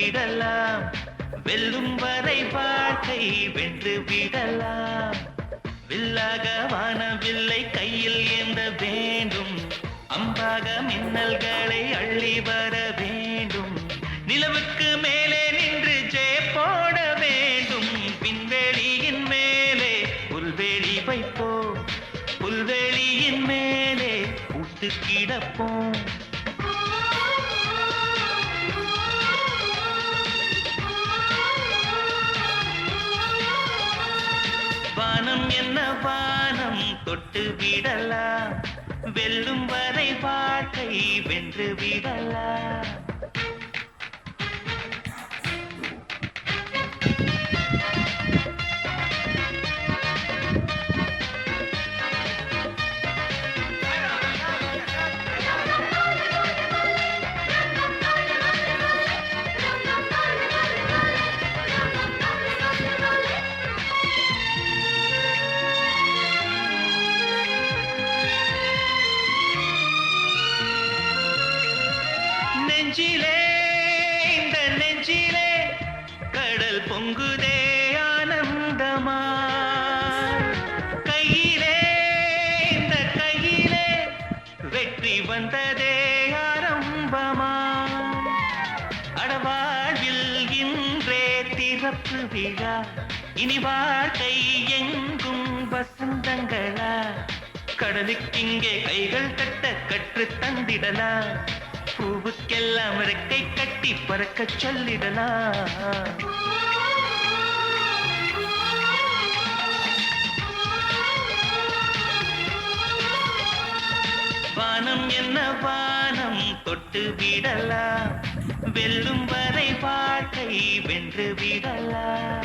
விடலாம். வெல்லும் வரை வாழ்க்கை வென்று விடலாம். வில்லாக வானவில்லை கையில் ஏந்த வேண்டும். அம்பாக மின்னல்களை அள்ளி வர வேண்டும். நிலவுக்கு மேலே நின்று ஜெய போட வேண்டும். பின்வெளியின் மேலே புல்வெளி வைப்போம். புல்வெளியின் மேலே கூட்டு கிடப்போம் வானம் என்ன வானம் தொட்டு விடலாம் வெல்லும் வரை வாழ்க்கை வென்று விடலாம் வந்ததே ஆரம்பமா? அடவாழ்வில் இன்றே திறப்பு விழா. இனி வாழ்க்கை எங்கும் வசந்தங்களா? கடலுக்கிங்கே கைகள் கட்ட கற்று தந்திடலா? பூவுக்கெல்லாம் இறக்கை கட்டி பறக்க சொல்லிடலாம் வானம் என்ன வானம் தொட்டு விடலாம். வெல்லும் வரை வாழ்க்கை வென்று விடலாம்.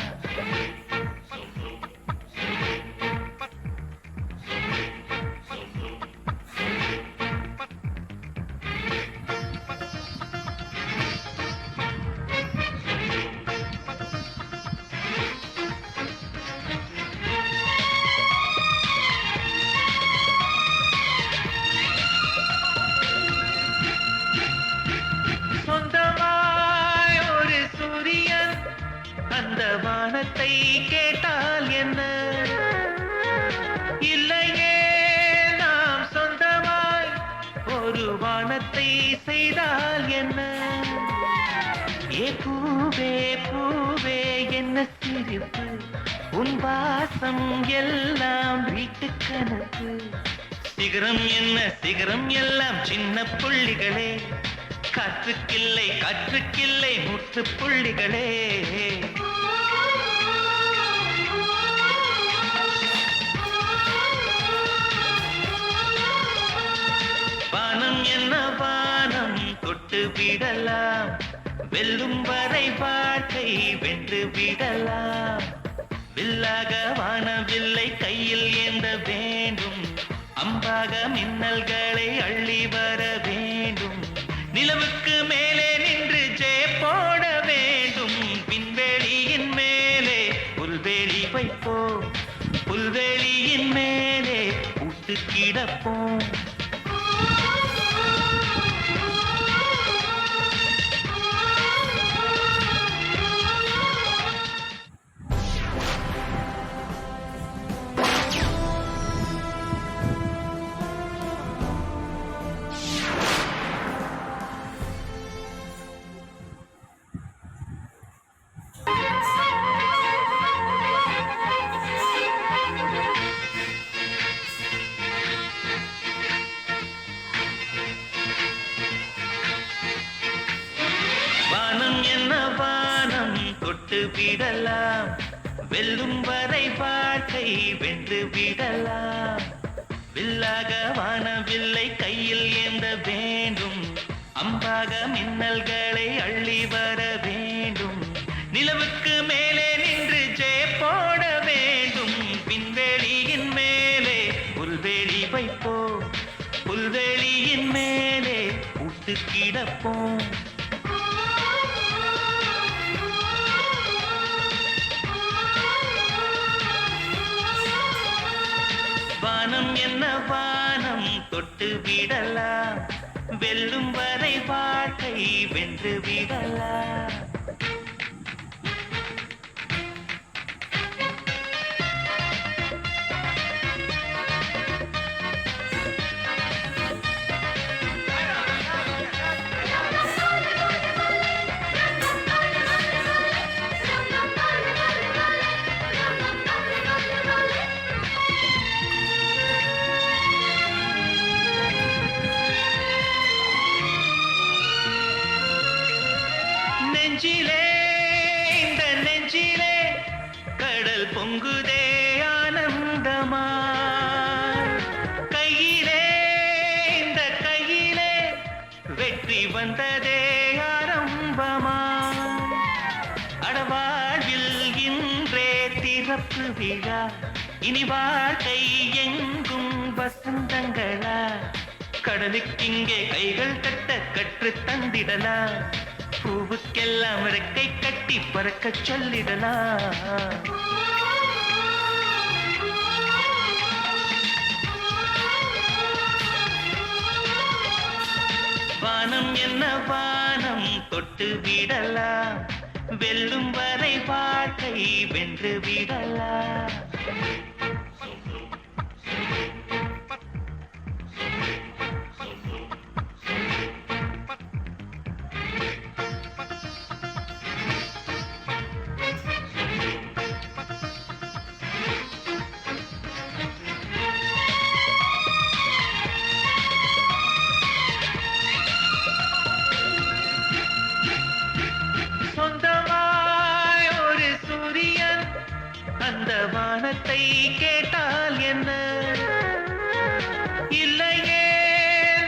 வானத்தை கேட்டால் என்ன? இல்லையே நாம் சொந்தமாய் ஒரு வானத்தை செய்தால் என்ன? ஏ பூவே பூவே என்ன சிரிப்பு? உன் வாசம் எல்லாம் வீட்டு கணக்கு. சிகரம் என்ன சிகரம் எல்லாம் சின்ன புள்ளிகளே. காற்றுக்கில்லை காற்றுக்கில்லை முற்று புள்ளிகளே. விடலாம். வெல்லும் வரை வாழ்க்கை வென்று விடலாம். வில்லாக வானவில்லை கையில் ஏந்த வேண்டும். அம்பாக மின்னல்களை அள்ளி வர வேண்டும். நிலவுக்கு மேலே நின்று ஜெய போட வேண்டும். பின்வெளியின் மேலே புல்வெளி வைப்போம். புல்வெளியின் மேலே கூட்டு கிடப்போம் விடலாம். வெல்லும் வரை வாழ்க்கை வென்று விடலாம். வில்லாக வானவில்லை கையில் ஏந்த வேண்டும். அம்பாக மின்னல்களை அள்ளி வர வேண்டும். நிலவுக்கு மேலே நின்று ஜெய போட வேண்டும். பின்வெளியின் மேலே புல்வெளி வைப்போம். புல்வெளியின் மேலே கூட்டு கிடப்போம் வானம் என்ன வானம் தொட்டு விடலாம் வெல்லும் வரை வாழ்க்கை வென்று விடலாம் வந்ததே ஆரம்பமா? அடவாழ்வில் இன்றே திறப்பு விழா. இனி வாழ்க்கை எங்கும் வசந்தங்களா? கடலுக்கிங்கே கைகள் கட்ட கற்று தந்திடலா? பூவுக்கெல்லாம் இறக்கை கட்டி பறக்க சொல்லிடலாம் வானம் என்ன வானம் தொட்டு விடலாம். வெல்லும் வரை வாழ்க்கை வென்று விடலாம். வானத்தை கேட்டால் என்ன? இல்லையே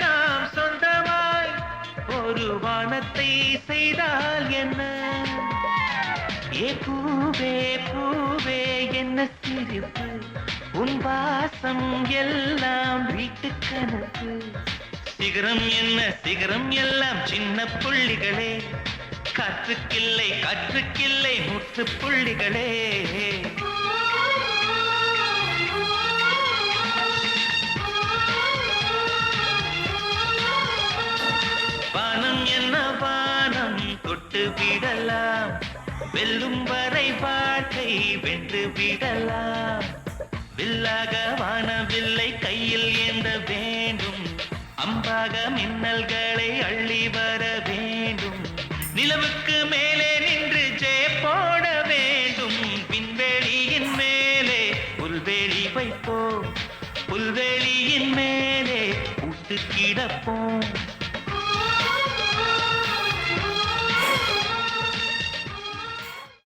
நாம் சொந்தமாய் ஒரு வானத்தை செய்தால் என்ன? ஏ பூவே பூவே என்ன சிரிப்பு? உன் வாசம் எல்லாம் வீட்டு கணக்கு. சிகரம் என்ன சிகரம் எல்லாம் சின்ன புள்ளிகளே. காற்றுக்கில்லை காற்றுக்கில்லை முற்று புள்ளிகளே. விடலாம். வெல்லும் வரை வாழ்க்கை வென்று விடலாம். வில்லாக வானவில்லை கையில் ஏந்த வேண்டும். அம்பாக மின்னல்களை அள்ளி வர வேண்டும். நிலவுக்கு மேலே நின்று ஜெய போட வேண்டும். விண்வெளியின் மேலே புல்வெளி வைப்போம். புல்வெளியின் மேலே பூத்து கிடப்போம்